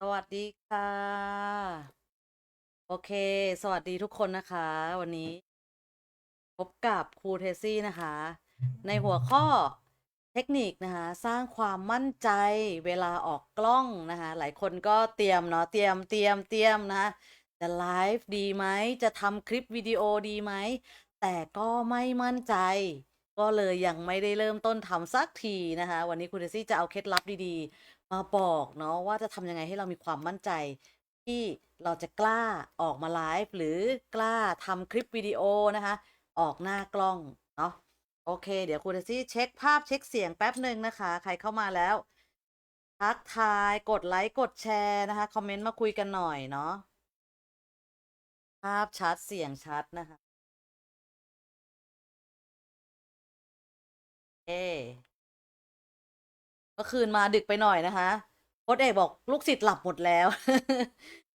สวัสดีค่ะ โอเค สวัสดีทุกคนนะคะ วันนี้ พบกับครูเทซี่นะคะ ในหัวข้อเทคนิคนะคะ สร้างความมั่นใจเวลาออกกล้องนะคะ หลายคนก็เตรียมเนาะเตรียมเตรียมเตรียมนะคะจะไลฟ์ดีไหมจะทำคลิปวิดีโอดีไหม แต่ก็ไม่มั่นใจ ก็เลยยังไม่ได้เริ่มต้นทำสักทีนะคะ วันนี้ครูเทซี่จะเอาเคล็ดลับดีๆ มาบอกเนาะว่าจะทำยังไงให้เรามีความมั่นใจ ที่เราจะกล้าออกมาไลฟ์หรือกล้าทำคลิปวิดีโอนะคะ ออกหน้ากล้องเนาะโอเค เดี๋ยวครูเทซี่เช็คภาพเช็คเสียงแป๊บหนึ่งนะคะ ใครเข้ามาแล้วทักทายกดไลค์กดแชร์นะคะ คอมเมนต์มาคุยกันหน่อยเนาะภาพชัดเสียงชัดนะคะ เอ มื่อคืนมาดึกไปหน่อยนะคะโค้ชเอกบอกลูกศิษย์หลับหมดแล้ว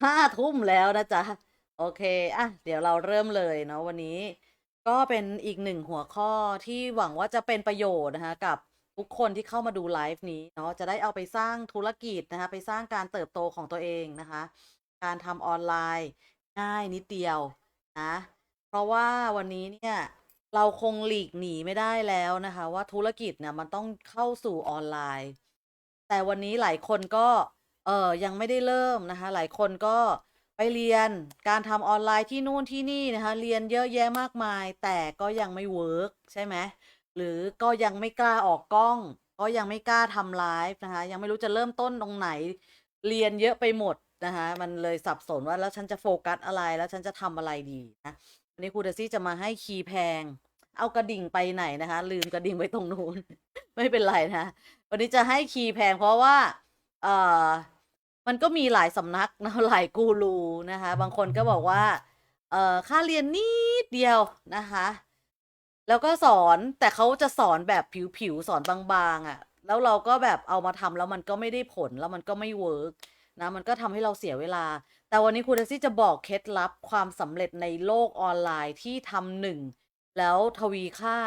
ห้าทุ่มแล้วนะจ๊ะ โอเคอะเดี๋ยวเราเริ่มเลยเนาะวันนี้ ก็เป็นอีกหนึ่งหัวข้อที่หวังว่าจะเป็นประโยชน์นะคะกับทุกคนที่เข้ามาดูไลฟ์นี้เนาะจะได้เอาไปสร้างธุรกิจนะคะ ไปสร้างการเติบโตของตัวเองนะคะ การทำออนไลน์ง่ายนิดเดียวนะ เพราะว่าวันนี้เนี่ยเราคงหลีกหนีไม่ได้แล้วนะคะ ว่าธุรกิจเนี่ยมันต้องเข้าสู่ออนไลน์ แต่วันนี้หลายคนก็เออยังไม่ได้เริ่มนะคะ หลายคนก็ไปเรียนการทำออนไลน์ที่นู่นที่นี่นะคะ เรียนเยอะแยะมากมาย แต่ก็ยังไม่เวิร์กใช่ไหมหรือก็ยังไม่กล้าออกกล้อง ก็ยังไม่กล้าทำไลฟ์นะคะ ยังไม่รู้จะเริ่มต้นตรงไหน เรียนเยอะไปหมดนะคะมันเลยสับสนว่าแล้วฉันจะโฟกัสอะไรแล้วฉันจะทำอะไรดีนะวันนี้ครูเดซี่จะมาให้คีย์แพง เอากระดิ่งไปไหนนะคะ ลืมกระดิ่งไว้ตรงนู้น ไม่เป็นไรนะ วันนี้จะให้คีย์แพงเพราะว่าเออมันก็มีหลายสำนักนะหลายกูรูนะคะ บางคนก็บอกว่า เออค่าเรียนนิดเดียวนะคะ แล้วก็สอนแต่เขาจะสอนแบบผิวๆสอนบางๆอะ่ะ แล้วเราก็แบบเอามาทำแล้วมันก็ไม่ได้ผลแล้วมันก็ไม่เวิร์กนะมันก็ทำให้เราเสียเวลา แต่วันนี้ครูเดซี่จะบอกเคล็ดลับความสำเร็จในโลกออนไลน์ที่ทำหนึ่ง แล้วทวีค่า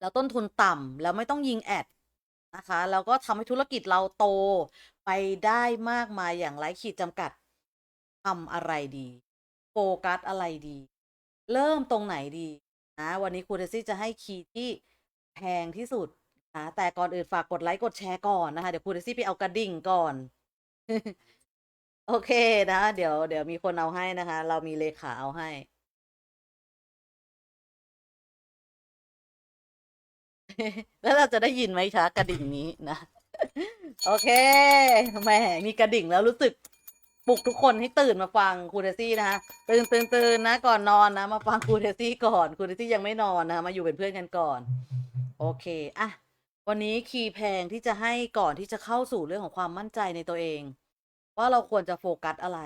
แล้วต้นทุนต่ำแล้วไม่ต้องยิงแอดนะคะ แล้วก็ทำให้ธุรกิจเราโตไปได้มากมายอย่างไร้ขีดจำกัดทำอะไรดี โฟกัสอะไรดี เริ่มตรงไหนดีนะวันนี้ครูเดซี่จะให้คีย์ที่แพงที่สุดนะแต่ก่อนอื่นฝากกดไลค์กดแชร์ก่อนนะคะ เดี๋ยวครูเดซี่ไปเอากระดิ่งก่อน โอเคนะ เดี๋ยวเดี๋ยวมีคนเอาให้นะคะ เรามีเลขาเอาให้ แล้วเราจะได้ยินไหมคะกระดิ่งนี้นะ โอเคแหมมีกระดิ่งแล้วรู้สึกปลุกทุกคนให้ตื่นมาฟังครูเทซี่นะคะตื่นตื่นตื่นนะก่อนนอนนะ มาฟังครูเทซี่ก่อนครูเทซี่ยังไม่นอนนะมาอยู่เป็นเพื่อนกันก่อน โอเคอะวันนี้คีย์แพงที่จะให้ก่อนที่จะเข้าสู่เรื่องของความมั่นใจในตัวเอง ว่าเราควรจะโฟกัสอะไร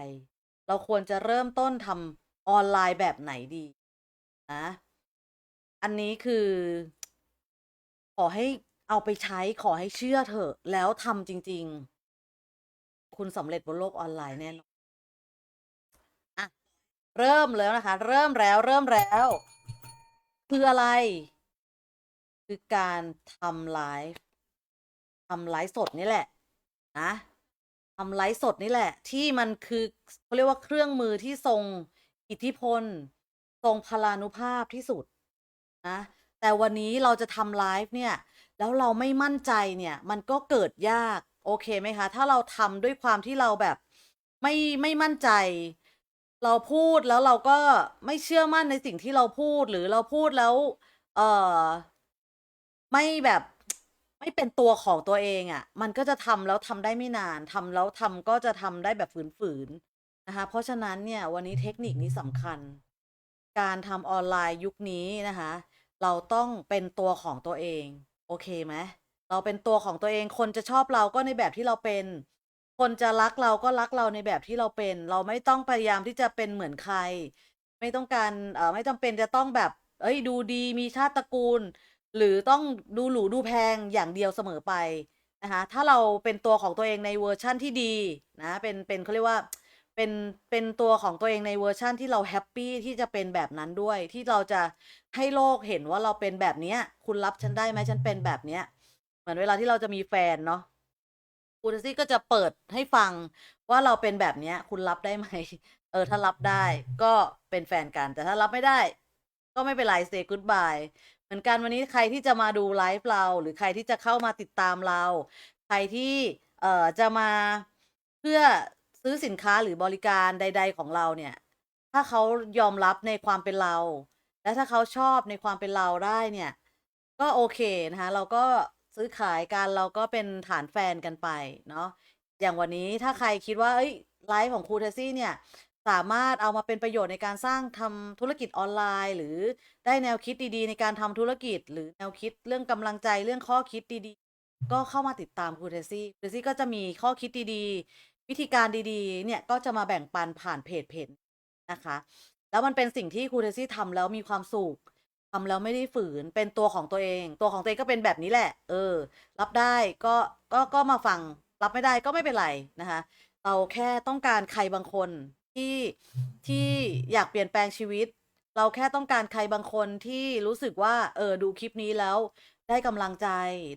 เราควรจะเริ่มต้นทำออนไลน์แบบไหนดีนะอันนี้คือ ขอให้เอาไปใช้ขอให้เชื่อเถอะ แล้วทำจริง ๆ คุณสำเร็จบนโลกออนไลน์แน่นอนอะ เริ่มแล้วนะคะ เริ่มแล้ว เริ่มแล้วคืออะไร คือการทำไลฟ์ทำไลฟ์สดนี่แหละนะทำไลฟ์สดนี่แหละ ที่มันคือเขาเรียกว่าเครื่องมือที่ทรงอิทธิพล ทรงพลานุภาพที่สุดนะ แต่วันนี้เราจะทำไลฟ์เนี่ย แล้วเราไม่มั่นใจเนี่ย มันก็เกิดยาก โอเคไหมคะ ถ้าเราทำด้วยความที่เราแบบไม่ไม่มั่นใจ เราพูดแล้วเราก็ไม่เชื่อมั่นในสิ่งที่เราพูดหรือเราพูดแล้ว เออไม่แบบไม่เป็นตัวของตัวเองอะ่ะ มันก็จะทำแล้วทำได้ไม่นานทำแล้วทำก็จะทำได้แบบฝืนๆนะคะ เพราะฉะนั้นเนี่ยวันนี้เทคนิคนี้สำคัญ การทำออนไลน์ยุคนี้นะคะ เราต้องเป็นตัวของตัวเอง โอเคไหมเราเป็นตัวของตัวเองคนจะชอบเราก็ในแบบที่เราเป็น คนจะรักเราก็รักเราในแบบที่เราเป็น เราไม่ต้องพยายามที่จะเป็นเหมือนใคร ไม่ต้องการเอ่อไม่จำเป็นจะต้องแบบ เอ้ยดูดีมีชาติตระกูล หรือต้องดูหรูดูแพงอย่างเดียวเสมอไปนะคะถ้าเราเป็นตัวของตัวเองในเวอร์ชั่นที่ดีนะเป็นเป็นเขาเรียกว่า เป็นเป็นตัวของตัวเองในเวอร์ชั่นที่เราแฮปปี้ที่จะเป็นแบบนั้นด้วย ที่เราจะให้โลกเห็นว่าเราเป็นแบบเนี้ย คุณรับฉันได้ไหมฉันเป็นแบบเนี้ย เหมือนเวลาที่เราจะมีแฟนเนาะรูเทซี่ก็จะเปิดให้ฟังว่าเราเป็นแบบเนี้ย คุณรับได้ไหมเออถ้ารับได้ก็เป็นแฟนกัน แต่ถ้ารับไม่ได้ ก็ไม่เป็นไร say goodbye เหมือนกันวันนี้ใครที่จะมาดูไลฟ์เรา หรือใครที่จะเข้ามาติดตามเรา ใครที่เอ่อจะมาเพื่อ ซื้อสินค้าหรือบริการใด ๆ ของเราเนี่ย ถ้าเขายอมรับในความเป็นเรา และถ้าเขาชอบในความเป็นเราได้เนี่ย ก็โอเคนะคะเราก็ซื้อขายกันเราก็เป็นฐานแฟนกันไปเนาะอย่างวันนี้ถ้าใครคิดว่าเอ้ยไลฟ์ของครูเทซี่เนี่ยสามารถเอามาเป็นประโยชน์ในการสร้างทำธุรกิจออนไลน์ หรือได้แนวคิดดีๆ ในการทำธุรกิจ หรือแนวคิดเรื่องกำลังใจเรื่องข้อคิดดีๆ ก็เข้ามาติดตามครูเทซี่ครูเทซี่ก็จะมีข้อคิดดีๆ วิธีการดีๆ เนี่ยก็จะมาแบ่งปันผ่านเพจเพจนะคะ แล้วมันเป็นสิ่งที่ครูเทซี่ทำแล้วมีความสุขทำแล้วไม่ได้ฝืนเป็นตัวของตัวเอง ตัวของตัวเองก็เป็นแบบนี้แหละ เออ รับได้ก็ก็ก็มาฟัง รับไม่ได้ก็ไม่เป็นไรนะคะ เราแค่ต้องการใครบางคนที่ที่อยากเปลี่ยนแปลงชีวิต เราแค่ต้องการใครบางคนที่รู้สึกว่า เออดูคลิปนี้แล้ว ได้กำลังใจ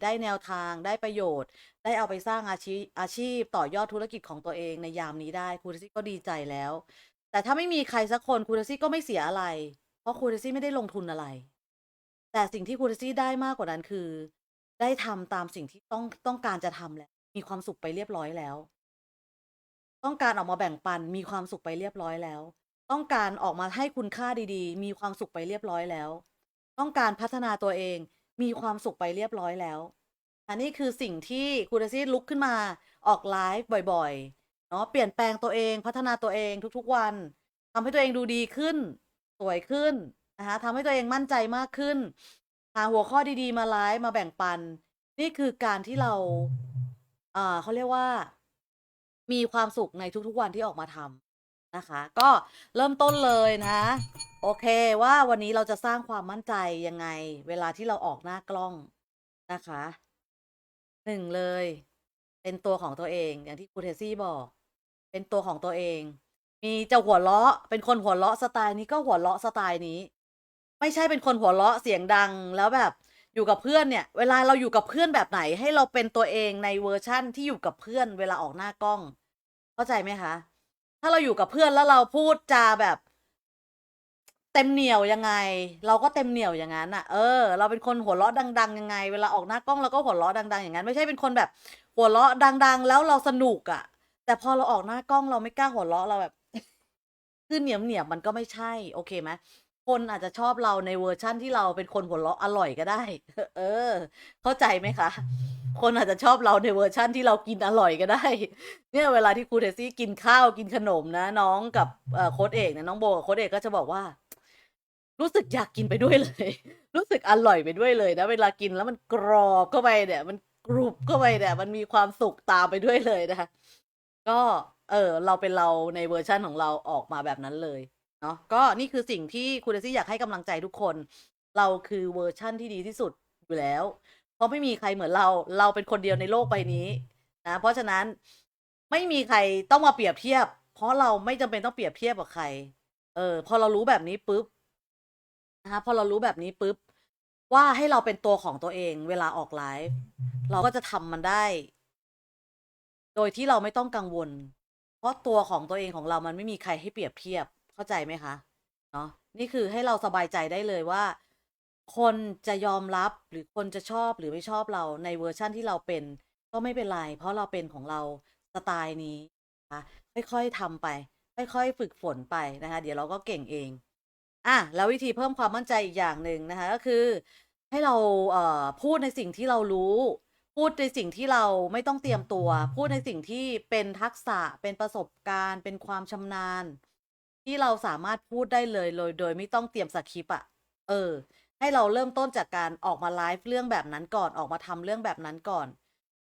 ได้แนวทาง ได้ประโยชน์ ได้เอาไปสร้างอาชีพอาชีพต่อยอดธุรกิจของตัวเองในยามนี้ได้ครูเทซี่ก็ดีใจแล้ว แต่ถ้าไม่มีใครสักคนครูเทซี่ก็ไม่เสียอะไร เพราะครูเทซี่ไม่ได้ลงทุนอะไร แต่สิ่งที่ครูเทซี่ได้มากกว่านั้นคือ ได้ทำตามสิ่งที่ต้องต้องการจะทำแล้ว มีความสุขไปเรียบร้อยแล้ว ต้องการออกมาแบ่งปัน มีความสุขไปเรียบร้อยแล้ว ต้องการออกมาให้คุณค่าดีๆ มีความสุขไปเรียบร้อยแล้ว ต้องการพัฒนาตัวเอง มีความสุขไปเรียบร้อยแล้ว อันนี้คือสิ่งที่ครูเทซี่ลุกขึ้นมาออกไลฟ์บ่อยๆเนาะเปลี่ยนแปลงตัวเองพัฒนาตัวเองทุกๆวันทำให้ตัวเองดูดีขึ้น สวยขึ้นนะคะทำให้ตัวเองมั่นใจมากขึ้นหาหัวข้อดีๆ มาไลฟ์มาแบ่งปัน นี่คือการที่เราเอ่อเขาเรียกว่า มีความสุขในทุกๆวันที่ออกมาทำ นะคะ ก็เริ่มต้นเลยนะ โอเคว่าวันนี้เราจะสร้างความมั่นใจยังไง เวลาที่เราออกหน้ากล้องนะคะหนึ่งเลย เป็นตัวของตัวเอง อย่างที่ครูเทซี่บอก เป็นตัวของตัวเอง มีจะหัวเราะ เป็นคนหัวเราะสไตล์นี้ก็หัวเราะสไตล์นี้ ไม่ใช่เป็นคนหัวเราะเสียงดังแล้วแบบอยู่กับเพื่อนเนี่ย เวลาเราอยู่กับเพื่อนแบบไหน ให้เราเป็นตัวเองในเวอร์ชั่นที่อยู่กับเพื่อน เวลาออกหน้ากล้อง เข้าใจไหมคะาเราอยู่กับเพื่อนแล้วเราพูดจาแบบ เต็มเหนียวยังไง เราก็เต็มเหนียวอย่างนั้นอะ เออ เราเป็นคนหัวเราะดัง ๆ ยังไง เวลาออกหน้ากล้องเราก็หัวเราะดัง ๆ อย่างนั้น ไม่ใช่เป็นคนแบบ หัวเราะดัง ๆ แล้วเราสนุกอะ แต่พอเราออกหน้ากล้องเราไม่กล้าหัวเราะเราแบบคือเหนียมเหนียมมันก็ไม่ใช่ โอเคไหมคนอาจจะชอบเราในเวอร์ชั่นที่เราเป็นคนหัวเราะอร่อยก็ได้ เออ เข้าใจไหมคะ คนอาจจะชอบเราในเวอร์ชั่นที่เรากินอร่อยก็ได้ เนี่ยเวลาที่ครูเทซี่กินข้าวกินขนมนะ น้องกับโค้ดเอกนะน้องโบกับโค้ดเอกก็จะบอกว่า รู้สึกอยากกินไปด้วยเลย รู้สึกอร่อยไปด้วยเลยนะเวลากินแล้วมันกรอบเข้าไปเนี่ย มันกรุบเข้าไปเนี่ย มันมีความสุขตามไปด้วยเลยนะคะก็เออเราเป็นเราในเวอร์ชั่นของเราออกมาแบบนั้นเลยเนาะก็นี่คือสิ่งที่คุณเดซี่อยากให้กำลังใจทุกคน เราคือเวอร์ชั่นที่ดีที่สุดอยู่แล้ว เพราะไม่มีใครเหมือนเรา เราเป็นคนเดียวในโลกใบนี้นะเพราะฉะนั้นไม่มีใครต้องมาเปรียบเทียบ เพราะเราไม่จำเป็นต้องเปรียบเทียบกับใคร เออ พอเรารู้แบบนี้ปุ๊บนะคะพอเรารู้แบบนี้ปุ๊บว่าให้เราเป็นตัวของตัวเองเวลาออกไลฟ์เราก็จะทำมันได้ โดยที่เราไม่ต้องกังวล เพราะตัวของตัวเองของเรามันไม่มีใครให้เปรียบเทียบเข้าใจไหมคะเนาะนี่คือให้เราสบายใจได้เลยว่า คนจะยอมรับหรือคนจะชอบหรือไม่ชอบเราในเวอร์ชั่นที่เราเป็น ก็ไม่เป็นไร เพราะเราเป็นของเราสไตล์นี้นะคะค่อยๆทำไป ค่อยๆฝึกฝนไปนะคะ เดี๋ยวเราก็เก่งเองอะแล้ววิธีเพิ่มความมั่นใจอีกอย่างหนึ่งนะคะ ก็คือให้เราเอ่อพูดในสิ่งที่เรารู้ พูดในสิ่งที่เราไม่ต้องเตรียมตัว พูดในสิ่งที่เป็นทักษะเป็นประสบการณ์ เป็นความชำนาญ ที่เราสามารถพูดได้เลยโดยโดยไม่ต้องเตรียมสคริปต์อะเออ ให้เราเริ่มต้นจากการออกมาไลฟ์เรื่องแบบนั้นก่อนออกมาทำเรื่องแบบนั้นก่อน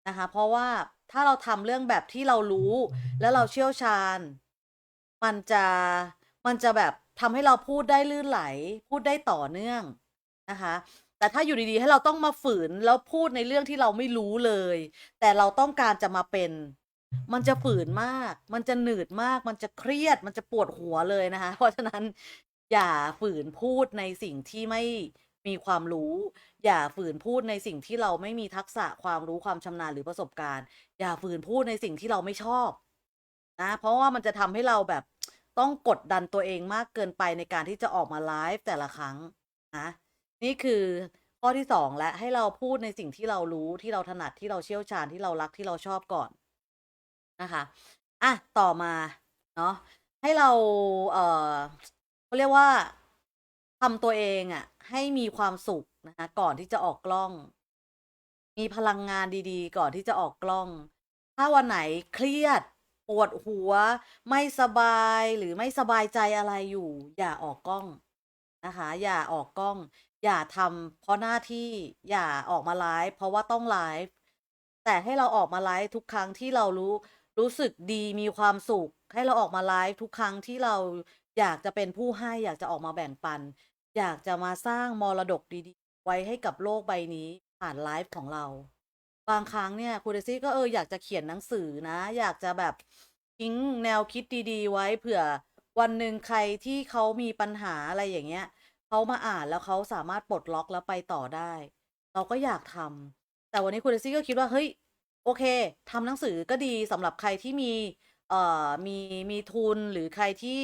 นะคะ เพราะว่าถ้าเราทำเรื่องแบบที่เรารู้ แล้วเราเชี่ยวชาญ มันจะมันจะแบบทำให้เราพูดได้ลื่นไหล พูดได้ต่อเนื่องนะคะ แต่ถ้าอยู่ดีๆ ให้เราต้องมาฝืนแล้วพูดในเรื่องที่เราไม่รู้เลย แต่เราต้องการจะมาเป็น มันจะฝืนมาก มันจะหนืดมาก มันจะเครียด มันจะปวดหัวเลยนะคะ เพราะฉะนั้นอย่าฝืนพูดในสิ่งที่ไม่ มีความรู้ อย่าฝืนพูดในสิ่งที่เราไม่มีทักษะความรู้ความชำนาญหรือประสบการณ์ อย่าฝืนพูดในสิ่งที่เราไม่ชอบนะเพราะว่ามันจะทำให้เราแบบต้องกดดันตัวเองมากเกินไปในการที่จะออกมาไลฟ์แต่ละครั้งนะนี่คือข้อที่สองและให้เราพูดในสิ่งที่เรารู้ที่เราถนัดที่เราเชี่ยวชาญที่เรารักที่เราชอบก่อนนะคะอะต่อมาเนาะให้เราเออเขาเรียกว่าทำตัวเองอะ่ะ ให้มีความสุขนะคะก่อนที่จะออกกล้อง มีพลังงานดีๆ ก่อนที่จะออกกล้อง ถ้าวันไหนเครียดปวดหัว ไม่สบายหรือไม่สบายใจอะไรอยู่ อย่าออกกล้องนะคะ อย่าออกกล้อง อย่าทำเพราะหน้าที่อย่าออกมาไลฟ์เพราะว่าต้องไลฟ์แต่ให้เราออกมาไลฟ์ทุกครั้งที่เรารู้รู้สึกดีมีความสุข ให้เราออกมาไลฟ์ทุกครั้งที่เราอยากจะเป็นผู้ให้อยากจะออกมาแบ่งปัน อยากจะมาสร้างมรดกดีๆ ไว้ให้กับโลกใบนี้ผ่านไลฟ์ของเรา บางครั้งเนี่ยครูเดซี่ก็เอออยากจะเขียนหนังสือนะ อยากจะแบบทิ้งแนวคิดดีๆ ไว้เผื่อวันหนึ่งใครที่เขามีปัญหาอะไรอย่างเงี้ยเขามาอ่านแล้วเขาสามารถปลดล็อกแล้วไปต่อได้ เราก็อยากทำแต่วันนี้ครูเดซี่ก็คิดว่าเฮ้ยโอเคทำหนังสือก็ดีสำหรับใครที่มีเอ่อมีมีทุนหรือใครที่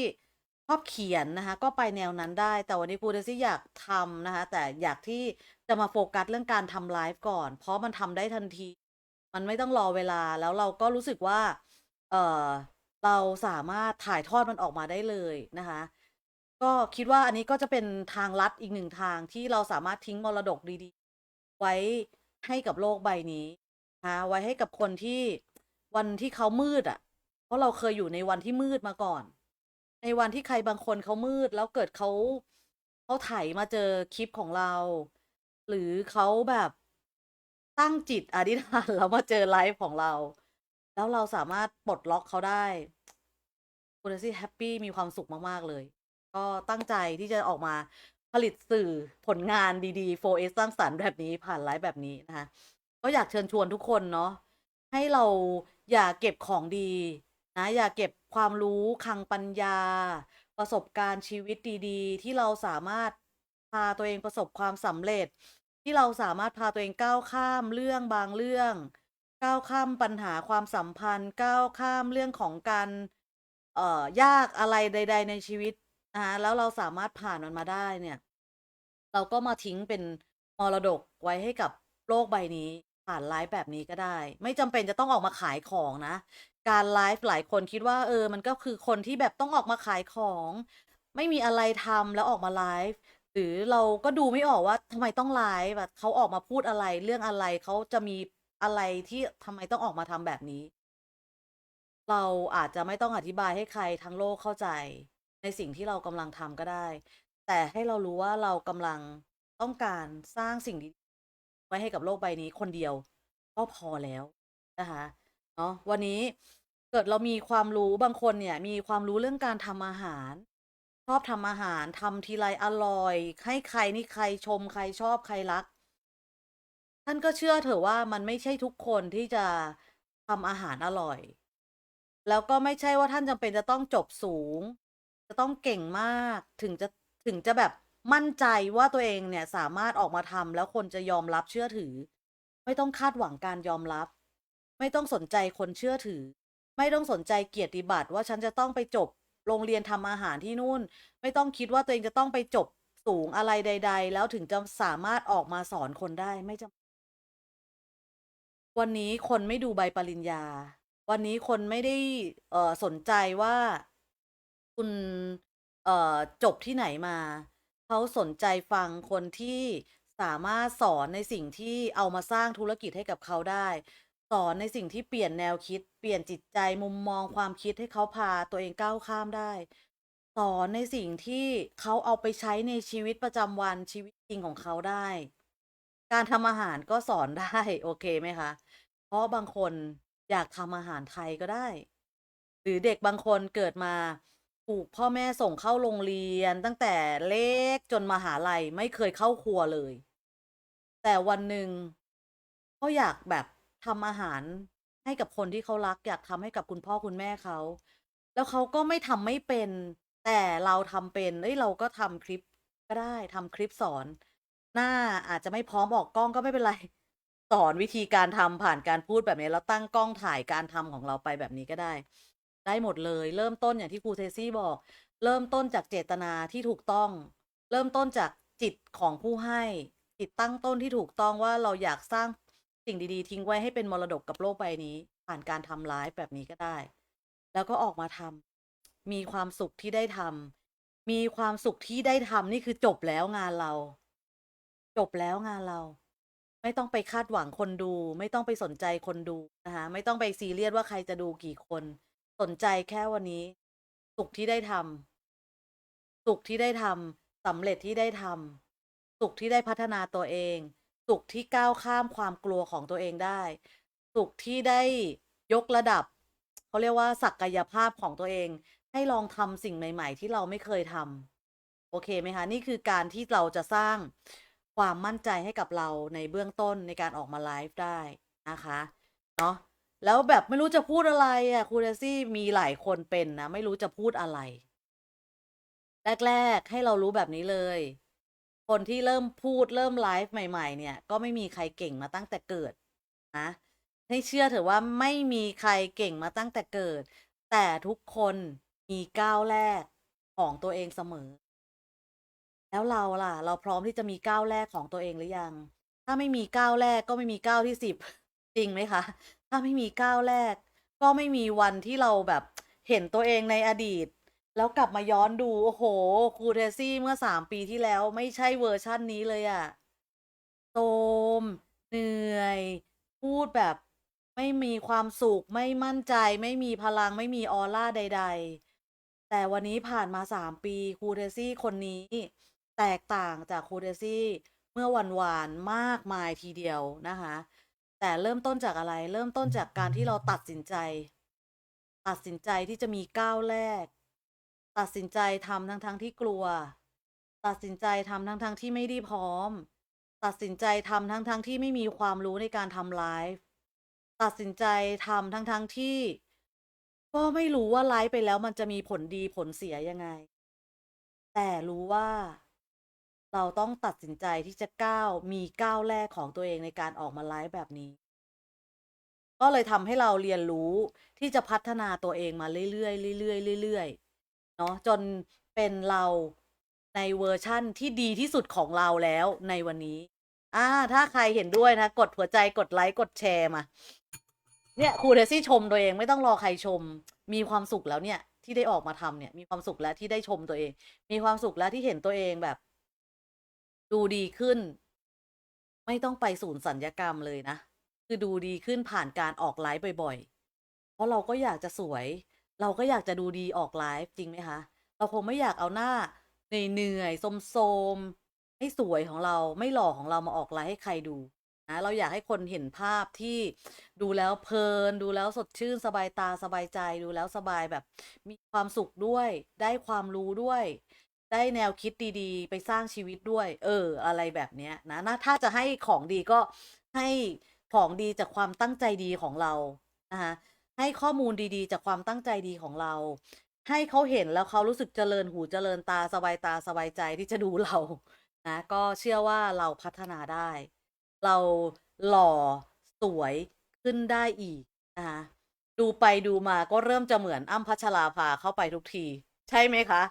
ชอบเขียนนะคะ ก็ไปแนวนั้นได้ แต่วันนี้ครูเดซี่อยากทำนะคะ แต่อยากที่จะมาโฟกัสเรื่องการทำไลฟ์ก่อน เพราะมันทำได้ทันที มันไม่ต้องรอเวลาแล้วเราก็รู้สึกว่า เออเราสามารถถ่ายทอดมันออกมาได้เลยนะคะ ก็คิดว่าอันนี้ก็จะเป็นทางลัดอีกหนึ่งทางที่เราสามารถทิ้งมรดกดีๆ ไว้ให้กับโลกใบนี้นะคะไว้ให้กับคนที่วันที่เขามืดอะ่ะ เพราะเราเคยอยู่ในวันที่มืดมาก่อน ในวันที่ใครบางคนเขามืด แล้วเกิดเขาเขาไถมาเจอคลิปของเรา หรือเขาแบบตั้งจิตอธิษฐานแล้วมาเจอไลฟ์ของเรา แล้วเราสามารถปลดล็อกเขาได้คุณเดซี่แฮปปี้มีความสุขมาก ๆ เลย ก็ตั้งใจที่จะออกมาผลิตสื่อผลงานดีๆ 4S สร้างสรรค์แบบนี้ผ่านไลฟ์แบบนี้นะคะ ก็อยากเชิญชวนทุกคนเนาะให้เราอย่าเก็บของดี นะอย่าเก็บความรู้คังปัญญา ประสบการณ์ชีวิตดีๆ ที่เราสามารถพาตัวเองประสบความสำเร็จ ที่เราสามารถพาตัวเองก้าวข้ามเรื่องบางเรื่อง ก้าวข้ามปัญหาความสัมพันธ์ ก้าวข้ามเรื่องของการเอ่อยากอะไรใด ๆ ในชีวิตนะคะแล้วเราสามารถผ่านมันมาได้เนี่ย เราก็มาทิ้งเป็นมรดกไว้ให้กับโลกใบนี้ผ่านไลฟ์แบบนี้ก็ได้ ไม่จำเป็นจะต้องออกมาขายของนะ การไลฟ์หลายคนคิดว่า เออ มันก็คือคนที่แบบต้องออกมาขายของ ไม่มีอะไรทำแล้วออกมาไลฟ์หรือเราก็ดูไม่ออกว่าทำไมต้องไลฟ์แบบเขาออกมาพูดอะไร เรื่องอะไรเขาจะมีอะไรที่ทำไมต้องออกมาทำแบบนี้ เราอาจจะไม่ต้องอธิบายให้ใครทั้งโลกเข้าใจ ในสิ่งที่เรากำลังทำก็ได้ แต่ให้เรารู้ว่าเรากำลังต้องการสร้างสิ่งดีๆไว้ให้กับโลกใบนี้คนเดียว ก็พอแล้วนะคะ เนาะวันนี้เกิดเรามีความรู้บางคนเนี่ย มีความรู้เรื่องการทำอาหาร ชอบทำอาหารทำทีไรอร่อย ให้ใครนี่ใครชมใครชอบใครรัก ท่านก็เชื่อเถอะว่ามันไม่ใช่ทุกคนที่จะทำอาหารอร่อย แล้วก็ไม่ใช่ว่าท่านจำเป็นจะต้องจบสูง จะต้องเก่งมากถึงจะถึงจะแบบมั่นใจว่าตัวเองเนี่ยสามารถออกมาทำแล้วคนจะยอมรับเชื่อถือ ไม่ต้องคาดหวังการยอมรับ ไม่ต้องสนใจคนเชื่อถือ ไม่ต้องสนใจเกียรติบัตรว่าฉันจะต้องไปจบ โรงเรียนทำอาหารที่นู่น ไม่ต้องคิดว่าตัวเองจะต้องไปจบสูงอะไรใด ๆ แล้วถึงจะสามารถออกมาสอนคนได้ไม่จำวันนี้คนไม่ดูใบปริญญา วันนี้คนไม่ได้เอ่อสนใจว่าคุณเอ่อจบที่ไหนมาเขาสนใจฟังคนที่สามารถสอนในสิ่งที่เอามาสร้างธุรกิจให้กับเขาได้ สอนในสิ่งที่เปลี่ยนแนวคิด เปลี่ยนจิตใจมุมมองความคิดให้เขาพาตัวเองก้าวข้ามได้ สอนในสิ่งที่เขาเอาไปใช้ในชีวิตประจำวันชีวิตจริงของเขาได้ การทำอาหารก็สอนได้โอเคไหมคะ เพราะบางคนอยากทำอาหารไทยก็ได้ หรือเด็กบางคนเกิดมาถูกพ่อแม่ส่งเข้าโรงเรียนตั้งแต่เล็กจนมหาลัยไม่เคยเข้าครัวเลย แต่วันหนึ่งก็อยากแบบ ทำอาหารให้กับคนที่เขารัก อยากทำให้กับคุณพ่อคุณแม่เขา แล้วเขาก็ไม่ทำไม่เป็น แต่เราทำเป็นเอ้ยเราก็ทำคลิปก็ได้ทำคลิปสอน หน้าอาจจะไม่พร้อมออกกล้องก็ไม่เป็นไร สอนวิธีการทำผ่านการพูดแบบนี้ แล้วตั้งกล้องถ่ายการทำของเราไปแบบนี้ก็ได้ ได้หมดเลย เริ่มต้นอย่างที่ครูเทซี่บอก เริ่มต้นจากเจตนาที่ถูกต้อง เริ่มต้นจากจิตของผู้ให้จิตตั้งต้นที่ถูกต้องว่าเราอยากสร้าง สิ่งดีๆ ทิ้งไว้ให้เป็นมรดกกับโลกใบนี้ ผ่านการทำไลฟ์แบบนี้ก็ได้ แล้วก็ออกมาทำมีความสุขที่ได้ทำมีความสุขที่ได้ทำนี่คือจบแล้วงานเรา จบแล้วงานเรา ไม่ต้องไปคาดหวังคนดู ไม่ต้องไปสนใจคนดูนะคะไม่ต้องไปซีเรียสว่าใครจะดูกี่คน สนใจแค่วันนี้ สุขที่ได้ทำสุขที่ได้ทำสำเร็จที่ได้ทำสุขที่ได้พัฒนาตัวเอง สุขที่ก้าวข้ามความกลัวของตัวเองได้ สุขที่ได้ยกระดับเขาเรียกว่าศักยภาพของตัวเอง ให้ลองทำสิ่งใหม่ ๆ ที่เราไม่เคยทำโอเคไหมคะ นี่คือการที่เราจะสร้างความมั่นใจให้กับเราในเบื้องต้นในการออกมาไลฟ์ได้นะคะเนาะแล้วแบบไม่รู้จะพูดอะไรอะครูเดซี่มีหลายคนเป็นนะ ไม่รู้จะพูดอะไร แรก ๆ ให้เรารู้แบบนี้เลย คนที่เริ่มพูดเริ่มไลฟ์ใหม่ ๆ เนี่ย ก็ไม่มีใครเก่งมาตั้งแต่เกิดนะให้เชื่อเถอะว่าไม่มีใครเก่งมาตั้งแต่เกิด แต่ทุกคนมีก้าวแรกของตัวเองเสมอ แล้วเราล่ะ เราพร้อมที่จะมีก้าวแรกของตัวเองหรือยัง ถ้าไม่มีก้าวแรกก็ไม่มีก้าวที่สิบจริงไหมคะ ถ้าไม่มีก้าวแรก ก็ไม่มีวันที่เราแบบเห็นตัวเองในอดีต แล้วกลับมาย้อนดู โอ้โห ครูเทซี่เมื่อสามปีที่แล้วไม่ใช่เวอร์ชั่นนี้เลยอะโทมเหนื่อย พูดแบบ ไม่มีความสุข ไม่มั่นใจ ไม่มีพลังไม่มีออร่าใด ๆ แต่วันนี้ผ่านมาสามปีครูเทซี่คนนี้ แตกต่างจากครูเทซี่เมื่อวันวานมากมายทีเดียวนะคะ แต่เริ่มต้นจากอะไร เริ่มต้นจากการที่เราตัดสินใจ ตัดสินใจที่จะมีก้าวแรก ตัดสินใจทำทั้งทั้งที่กลัว ตัดสินใจทำทั้งทั้งที่ไม่ได้พร้อม ตัดสินใจทำทั้งทั้งที่ไม่มีความรู้ในการทำไลฟ์ตัดสินใจทำทั้งทั้งที่ ก็ไม่รู้ว่าไลฟ์ไปแล้วมันจะมีผลดีผลเสียยังไง แต่รู้ว่า เราต้องตัดสินใจที่จะก้าวมีก้าวแรกของตัวเองในการออกมาไลฟ์แบบนี้ก็เลยทำให้เราเรียนรู้ที่จะพัฒนาตัวเองมาเรื่อยๆเรื่อยๆเรื่อยๆ เนาะจนเป็นเราในเวอร์ชั่นที่ดีที่สุดของเราแล้วในวันนี้ อ่า ถ้าใครเห็นด้วยนะ กดหัวใจกดไลค์กดแชร์มา เนี่ยครูเดซี่ชมตัวเองไม่ต้องรอใครชม มีความสุขแล้วเนี่ย ที่ได้ออกมาทำเนี่ย มีความสุขแล้วที่ได้ชมตัวเอง มีความสุขแล้วที่เห็นตัวเองแบบ ดูดีขึ้น ไม่ต้องไปศูนย์สัญญกรรมเลยนะ คือดูดีขึ้นผ่านการออกไลฟ์บ่อยๆ เพราะเราก็อยากจะสวย เราก็อยากจะดูดีออกไลฟ์จริงไหมคะ เราคงไม่อยากเอาหน้าเหนื่อยๆโทมๆให้สวยของเราไม่หล่อของเรามาออกไลฟ์ให้ใครดูนะเราอยากให้คนเห็นภาพที่ดูแล้วเพลิน ดูแล้วสดชื่นสบายตาสบายใจดูแล้วสบายแบบ มีความสุขด้วย ได้ความรู้ด้วย ได้แนวคิดดีๆ ไปสร้างชีวิตด้วย เออ อะไรแบบเนี้ยนะนะถ้าจะให้ของดีก็ให้ของดีจากความตั้งใจดีของเรานะคะ ให้ข้อมูลดีๆ จากความตั้งใจดีของเรา ให้เขาเห็นแล้วเขารู้สึกเจริญหูเจริญตาสบายตาสบายใจที่จะดูเรานะก็เชื่อว่าเราพัฒนาได้ เราหล่อสวยขึ้นได้อีกนะคะดูไปดูมาก็เริ่มจะเหมือนอ้ำพัชราภาเข้าไปทุกที ใช่ไหมคะ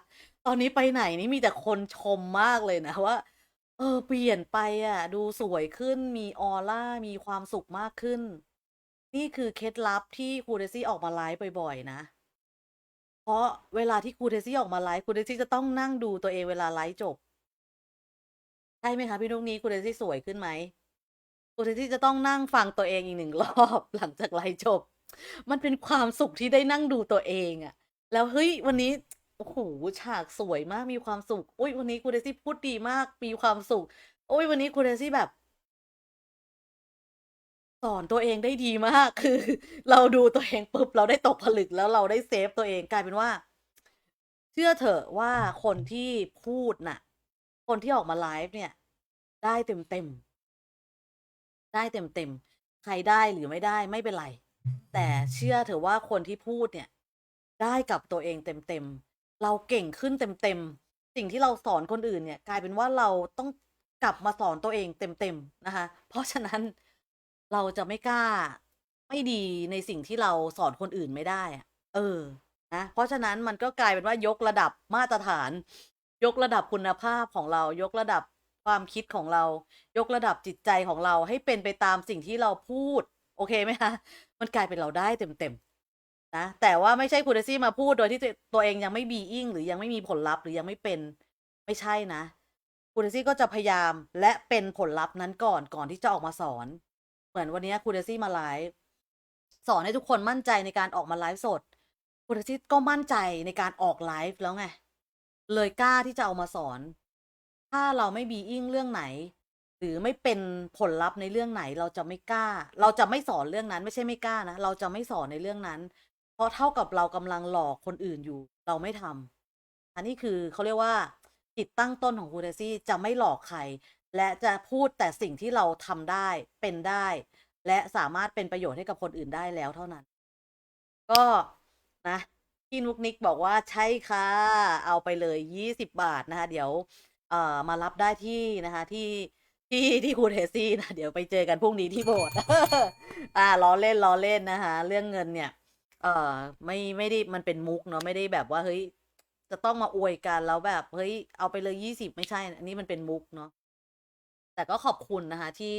ตอนนี้ไปไหนนี่มีแต่คนชมมากเลยนะว่า เออ เปลี่ยนไปอะ ดูสวยขึ้นมีออร่ามีความสุขมากขึ้น นี่คือเคล็ดลับที่ครูเดซี่ออกมาไลฟ์บ่อยๆนะ เพราะเวลาที่ครูเดซี่ออกมาไลฟ์ครูเดซี่จะต้องนั่งดูตัวเองเวลาไลฟ์จบ ใช่ไหมคะพี่นุกนี้ครูเดซี่สวยขึ้นไหมครูเดซี่จะต้องนั่งฟังตัวเองอีกหนึ่งรอบ หลังจากไลฟ์จบ มันเป็นความสุขที่ได้นั่งดูตัวเองอะแล้วเฮ้ยวันนี้โอ้โหฉากสวยมากมีความสุข อุ้ยวันนี้ครูเดซี่พูดดีมากมีความสุข โอ้ยวันนี้ครูเดซี่แบบ สอนตัวเองได้ดีมาก คือ เราดูตัวเองปุ๊บเราได้ตกผลึกแล้วเราได้เซฟตัวเองกลายเป็นว่า เชื่อเถอะว่าคนที่พูดน่ะ คนที่ออกมาไลฟ์เนี่ย ได้เต็มเต็มได้เต็มเต็มใครได้หรือไม่ได้ไม่เป็นไร แต่เชื่อเถอะว่าคนที่พูดเนี่ย ได้กับตัวเองเต็มเต็มเราเก่งขึ้นเต็มเต็มสิ่งที่เราสอนคนอื่นเนี่ย กลายเป็นว่าเราต้องกลับมาสอนตัวเองเต็มๆนะคะ เพราะฉะนั้น เราจะไม่กล้า ไม่ดีในสิ่งที่เราสอนคนอื่นไม่ได้อะเออ นะ เพราะฉะนั้นมันก็กลายเป็นว่ายกระดับมาตรฐาน ยกระดับคุณภาพของเรา ยกระดับความคิดของเรา ยกระดับจิตใจของเราให้เป็นไปตามสิ่งที่เราพูด โอเคไหมคะ มันกลายเป็นเราได้เต็มๆนะ แต่ว่าไม่ใช่คุณเดซี่มาพูดโดยที่ตัวเองยังไม่บีอิงหรือยังไม่มีผลลัพธ์หรือยังไม่เป็น ไม่ใช่นะคุณเดซี่ก็จะพยายามและเป็นผลลัพธ์นั้นก่อนก่อนที่จะออกมาสอน เหมือนวันนี้คุณเดซี่มาไลฟ์สอนให้ทุกคนมั่นใจในการออกมาไลฟ์สดคุณเดซี่ก็มั่นใจในการออกไลฟ์แล้วไง เลยกล้าที่จะเอามาสอน ถ้าเราไม่บีอิงเรื่องไหน หรือไม่เป็นผลลัพธ์ในเรื่องไหนเราจะไม่กล้า เราจะไม่สอนเรื่องนั้น ไม่ใช่ไม่กล้านะเราจะไม่สอนในเรื่องนั้น เพราะเท่ากับเรากำลังหลอกคนอื่นอยู่ เราไม่ทำอันนี้คือเขาเรียกว่าจิตตั้งต้นของครูเดซี่จะไม่หลอกใคร และจะพูดแต่สิ่งที่เราทำได้เป็นได้ และสามารถเป็นประโยชน์ให้กับคนอื่นได้แล้วเท่านั้น ก็นะพี่นุกนิกบอกว่าใช่ค่ะ เอาไปเลยยี่สิบบาทนะคะ เดี๋ยวเอ่อมารับได้ที่นะคะที่ที่ที่ครูเทซี่นะเดี๋ยวไปเจอกันพรุ่งนี้ที่โบสถ์อ่าล้อเล่นล้อเล่นนะคะ เรื่องเงินเนี่ย เอ่อไม่ไม่ได้มันเป็นมุกเนาะไม่ได้แบบว่าเฮ้ยจะต้องมาอวยกันแล้วแบบเฮ้ยเอาไปเลยยี่สิบไม่ใช่ อันนี้มันเป็นมุกเนาะ แต่ก็ขอบคุณนะคะที่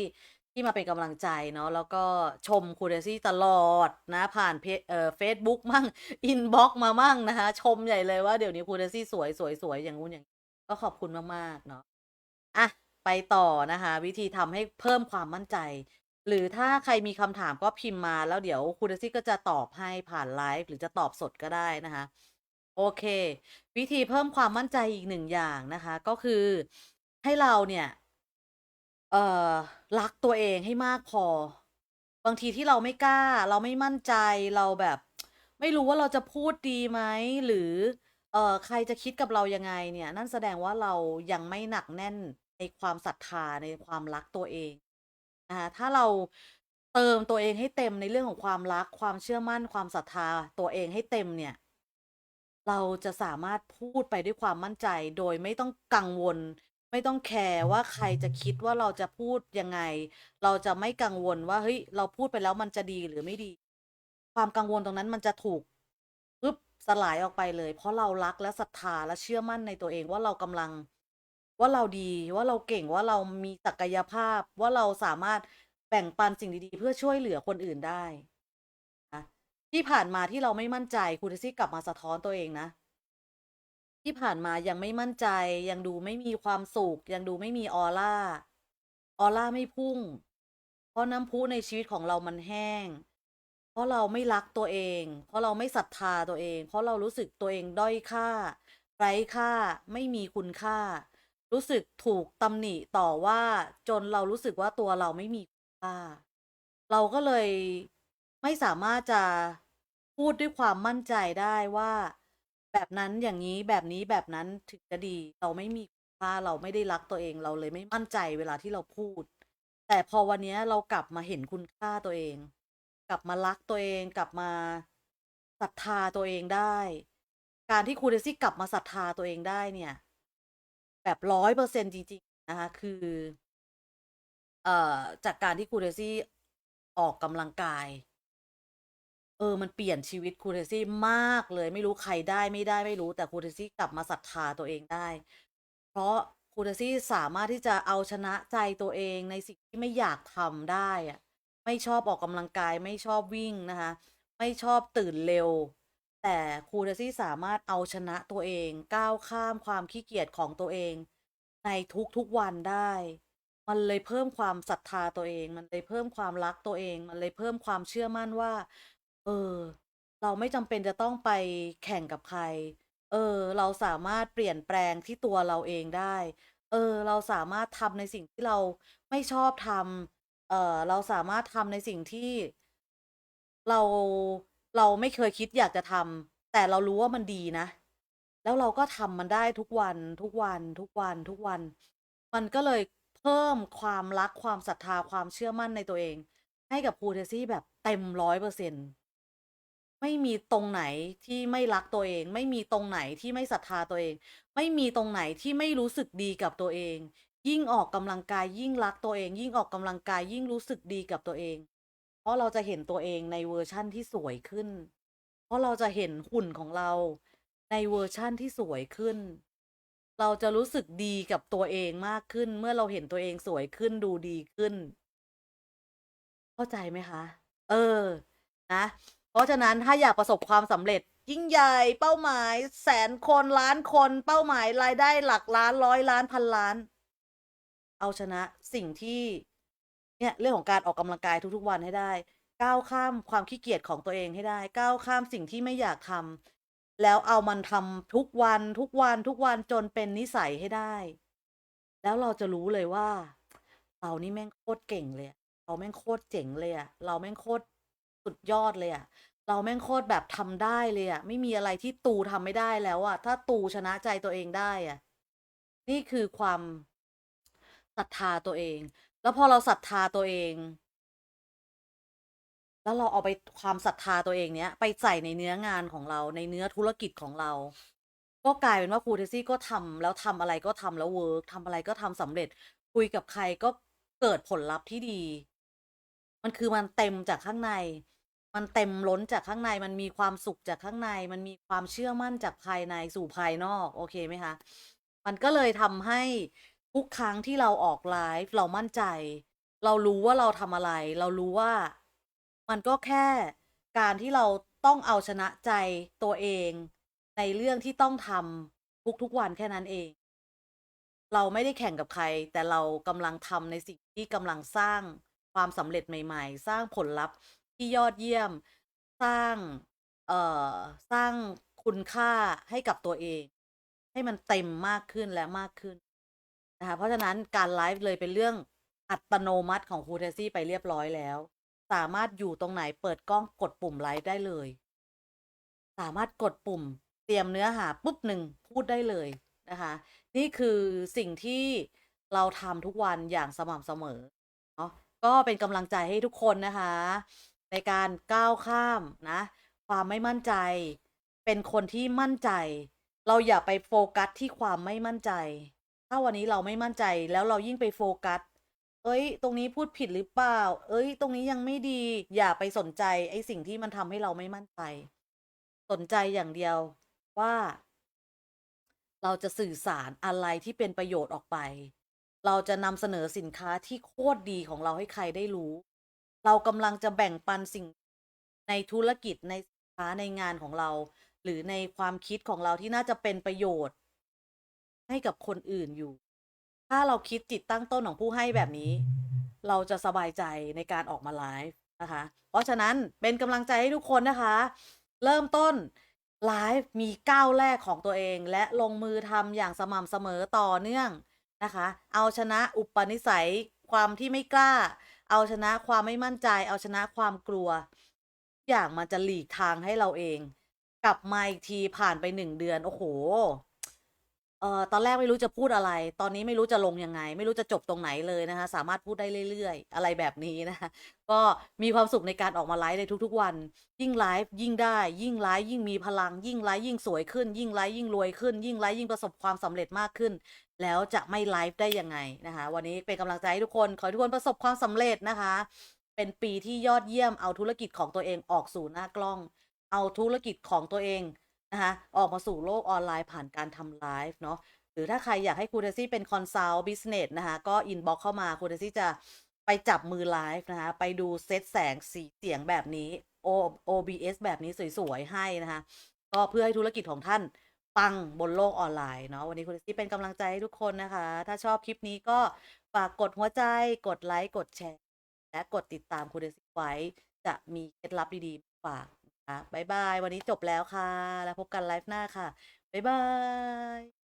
ที่มาเป็นกำลังใจเนาะแล้วก็ชมคูเดซี่ตลอดนะผ่านเพจเอ่อเฟซบุ๊กมั่งอินบ็อกมามั่งนะคะชมใหญ่เลยว่าเดี๋ยวนี้คูเดซี่สวยสวยสวยอย่างงู้นอย่างก็ขอบคุณมากๆเนาะอะไปต่อนะคะ วิธีทำให้เพิ่มความมั่นใจ หรือถ้าใครมีคำถามก็พิมพ์มาแล้วเดี๋ยวคูเดซี่ก็จะตอบให้ผ่านไลฟ์หรือจะตอบสดก็ได้นะคะโอเค วิธีเพิ่มความมั่นใจอีกหนึ่งอย่างนะคะ ก็คือให้เราเนี่ย เอ่อรักตัวเองให้มากพอ บางทีที่เราไม่กล้า เราไม่มั่นใจเราแบบ ไม่รู้ว่าเราจะพูดดีไหมหรือ เอ่อใครจะคิดกับเรายังไงเนี่ย นั่นแสดงว่าเรายังไม่หนักแน่นในความศรัทธาในความรักตัวเองนะคะถ้าเราเติมตัวเองให้เต็มในเรื่องของความรักความเชื่อมั่นความศรัทธาตัวเองให้เต็มเนี่ย เราจะสามารถพูดไปด้วยความมั่นใจ โดยไม่ต้องกังวล ไม่ต้องแคร์ว่าใครจะคิดว่าเราจะพูดยังไง เราจะไม่กังวลว่าเฮ้ยเราพูดไปแล้วมันจะดีหรือไม่ดี ความกังวลตรงนั้นมันจะถูกปึ๊บสลายออกไปเลย เพราะเรารักและศรัทธาและเชื่อมั่นในตัวเองว่าเรากำลัง ว่าเราดีว่าเราเก่งว่าเรามีศักยภาพ ว่าเราสามารถแบ่งปันสิ่งดีๆ เพื่อช่วยเหลือคนอื่นได้นะที่ผ่านมาที่เราไม่มั่นใจครูเทซี่กลับมาสะท้อนตัวเองนะ ที่ผ่านมายังไม่มั่นใจ ยังดูไม่มีความสุข ยังดูไม่มีออร่า ออร่าไม่พุ่ง เพราะน้ำพุในชีวิตของเรามันแห้ง เพราะเราไม่รักตัวเอง เพราะเราไม่ศรัทธาตัวเอง เพราะเรารู้สึกตัวเองด้อยค่าไร้ค่าไม่มีคุณค่า รู้สึกถูกตำหนิต่อว่าจนเรารู้สึกว่าตัวเราไม่มีคุณค่า เราก็เลยไม่สามารถจะพูดด้วยความมั่นใจได้ว่า แบบนั้นอย่างนี้แบบนี้แบบนั้นถึงจะดี เราไม่มีคุณค่าเราไม่ได้รักตัวเองเราเลยไม่มั่นใจเวลาที่เราพูด แต่พอวันเนี้ยเรากลับมาเห็นคุณค่าตัวเอง กลับมารักตัวเองกลับมาศรัทธาตัวเองได้ การที่ครูเดซี่กลับมาศรัทธาตัวเองได้เนี่ย แบบร้อยเปอร์เซ็นจริงๆนะคะคือ เอ่อจากการที่ครูเดซี่ออกกำลังกาย เออ มันเปลี่ยนชีวิตครูเทซี่มากเลย ไม่รู้ใครได้ไม่ได้ไม่รู้ แต่ครูเทซี่กลับมาศรัทธาตัวเองได้ เพราะครูเทซี่สามารถที่จะเอาชนะใจตัวเองในสิ่งที่ไม่อยากทำได้อะไม่ชอบออกกำลังกายไม่ชอบวิ่งนะคะ ไม่ชอบตื่นเร็ว แต่ครูเทซี่สามารถเอาชนะตัวเอง ก้าวข้ามความขี้เกียจของตัวเอง ในทุกๆวันได้ มันเลยเพิ่มความศรัทธาตัวเอง มันเลยเพิ่มความรักตัวเอง มันเลยเพิ่มความเชื่อมั่นว่า เออ เราไม่จำเป็นจะต้องไปแข่งกับใคร เออ เราสามารถเปลี่ยนแปลงที่ตัวเราเองได้ เออ เราสามารถทำในสิ่งที่เราไม่ชอบทำ เอ่อ เราสามารถทำในสิ่งที่ เรา เราไม่เคยคิดอยากจะทำ แต่เรารู้ว่ามันดีนะ แล้วเราก็ทำมันได้ทุกวัน ทุกวัน ทุกวัน ทุกวัน มันก็เลยเพิ่มความรัก ความศรัทธา ความเชื่อมั่นในตัวเอง ให้กับ Pool Taxi แบบเต็มร้อยเปอร์เซ็นต์ ไม่มีตรงไหนที่ไม่รักตัวเอง ไม่มีตรงไหนที่ไม่ศรัทธาตัวเอง ไม่มีตรงไหนที่ไม่รู้สึกดีกับตัวเอง ยิ่งออกกำลังกายยิ่งรักตัวเอง ยิ่งออกกำลังกายยิ่งรู้สึกดีกับตัวเอง เพราะเราจะเห็นตัวเองในเวอร์ชั่นที่สวยขึ้น เพราะเราจะเห็นหุ่นของเรา ในเวอร์ชั่นที่สวยขึ้น เราจะรู้สึกดีกับตัวเองมากขึ้น เมื่อเราเห็นตัวเองสวยขึ้นดูดีขึ้น เข้าใจไหมคะ เออ นะ เพราะฉะนั้นถ้าอยากประสบความสำเร็จ ยิ่งใหญ่เป้าหมายแสนคนล้านคน เป้าหมายรายได้หลักล้านร้อยล้านพันล้าน เอาชนะสิ่งที่เนี่ยเรื่องของการออกกำลังกายทุกๆวันให้ได้ ก้าวข้ามความขี้เกียจของตัวเองให้ได้ ก้าวข้ามสิ่งที่ไม่อยากทำแล้วเอามันทำทุกวันทุกวันทุกวันจนเป็นนิสัยให้ได้ แล้วเราจะรู้เลยว่าเรานี่แม่งโคตรเก่งเลยเราแม่งโคตรเจ๋งเลยอะเราแม่งโคตร สุดยอดเลยอะเราแม่งโคตรแบบทำได้เลยอะไม่มีอะไรที่ตูทำไม่ได้แล้วอะถ้าตูชนะใจตัวเองได้อะนี่คือความศรัทธาตัวเอง แล้วพอเราศรัทธาตัวเอง แล้วเราเอาไปความศรัทธาตัวเองเนี้ย ไปใส่ในเนื้องานของเราในเนื้อธุรกิจของเรา ก็กลายเป็นว่าครูเทซี่ก็ทำแล้วทำอะไรก็ทำแล้วเวิร์กทำอะไรก็ทำสำเร็จ คุยกับใครก็เกิดผลลัพธ์ที่ดี มันคือมันเต็มจากข้างใน มันเต็มล้นจากข้างใน มันมีความสุขจากข้างใน มันมีความเชื่อมั่นจากภายในสู่ภายนอก โอเคไหมคะ มันก็เลยทำให้ทุกครั้งที่เราออกไลฟ์เรามั่นใจ เรารู้ว่าเราทำอะไร เรารู้ว่ามันก็แค่การที่เราต้องเอาชนะใจตัวเอง ในเรื่องที่ต้องทำทุกๆวันแค่นั้นเอง เราไม่ได้แข่งกับใคร แต่เรากำลังทำในสิ่งที่กำลังสร้าง ความสำเร็จใหม่ ๆ สร้างผลลัพธ์ที่ยอดเยี่ยม สร้าง เอ่อ สร้างคุณค่าให้กับตัวเอง ให้มันเต็มมากขึ้นและมากขึ้นนะคะ เพราะฉะนั้นการไลฟ์เลยเป็นเรื่องอัตโนมัติของครูเทซี่ไปเรียบร้อยแล้ว สามารถอยู่ตรงไหนเปิดกล้องกดปุ่มไลฟ์ได้เลย สามารถกดปุ่ม เตรียมเนื้อหาปุ๊บหนึ่งพูดได้เลยนะคะ นี่คือสิ่งที่เราทำทุกวันอย่างสม่ำเสมอ ก็เป็นกำลังใจให้ทุกคนนะคะ ในการก้าวข้ามนะ ความไม่มั่นใจ เป็นคนที่มั่นใจ เราอย่าไปโฟกัสที่ความไม่มั่นใจ ถ้าวันนี้เราไม่มั่นใจแล้วเรายิ่งไปโฟกัส เอ้ย ตรงนี้พูดผิดหรือเปล่า เอ้ย ตรงนี้ยังไม่ดี อย่าไปสนใจไอ้สิ่งที่มันทำให้เราไม่มั่นใจ สนใจอย่างเดียวว่า เราจะสื่อสารอะไรที่เป็นประโยชน์ออกไป เราจะนำเสนอสินค้าที่โคตรดีของเราให้ใครได้รู้ เรากำลังจะแบ่งปันสิ่งในธุรกิจในสินค้าในงานของเรา หรือในความคิดของเราที่น่าจะเป็นประโยชน์ ให้กับคนอื่นอยู่ ถ้าเราคิดจิตตั้งต้นของผู้ให้แบบนี้ เราจะสบายใจในการออกมาไลฟ์นะคะ เพราะฉะนั้นเป็นกำลังใจให้ทุกคนนะคะ เริ่มต้นไลฟ์มีก้าวแรกของตัวเอง และลงมือทำอย่างสม่ำเสมอต่อเนื่อง นะคะ เอาชนะอุปนิสัยความที่ไม่กล้า เอาชนะความไม่มั่นใจ เอาชนะความกลัวทุกอย่างมันจะหลีกทางให้เราเอง กลับมาอีกทีผ่านไปหนึ่งเดือน โอ้โห เอ่อตอนแรกไม่รู้จะพูดอะไร ตอนนี้ไม่รู้จะลงยังไง ไม่รู้จะจบตรงไหนเลยนะคะ สามารถพูดได้เรื่อย ๆ อะไรแบบนี้นะคะก็มีความสุขในการออกมาไลฟ์ในทุก ๆ วัน ยิ่งไลฟ์ยิ่งได้ ยิ่งไลฟ์ยิ่งมีพลัง ยิ่งไลฟ์ยิ่งสวยขึ้น ยิ่งไลฟ์ยิ่งรวยขึ้น ยิ่งไลฟ์ยิ่งประสบความสำเร็จมากขึ้น แล้วจะไม่ไลฟ์ได้ยังไงนะคะ วันนี้เป็นกำลังใจให้ทุกคนขอให้ทุกคนประสบความสำเร็จนะคะ เป็นปีที่ยอดเยี่ยมเอาธุรกิจของตัวเองออกสู่หน้ากล้อง เอาธุรกิจของตัวเอง นะคะออกมาสู่โลกออนไลน์ผ่านการทำไลฟ์เนาะหรือถ้าใครอยากให้ครูเดซี่เป็นคอนซัลท์บิสเนสนะคะ ก็อินบ็อกเข้ามาครูเดซี่จะไปจับมือไลฟ์นะคะ ไปดูเซตแสงสีเสียงแบบนี้ O OBS แบบนี้สวยๆ ให้นะคะ ก็เพื่อให้ธุรกิจของท่านปังบนโลกออนไลน์เนาะวันนี้คุณที่เป็นกำลังใจให้ทุกคนนะคะ ถ้าชอบคลิปนี้ก็ฝากกดหัวใจกดไลค์ กดแชร์ และกดติดตามคุณเดซี่ไว้ จะมีเคล็ดลับดีๆฝาก นะคะบายบาย วันนี้จบแล้วค่ะ แล้วพบกันไลฟ์หน้าค่ะ บ๊ายบาย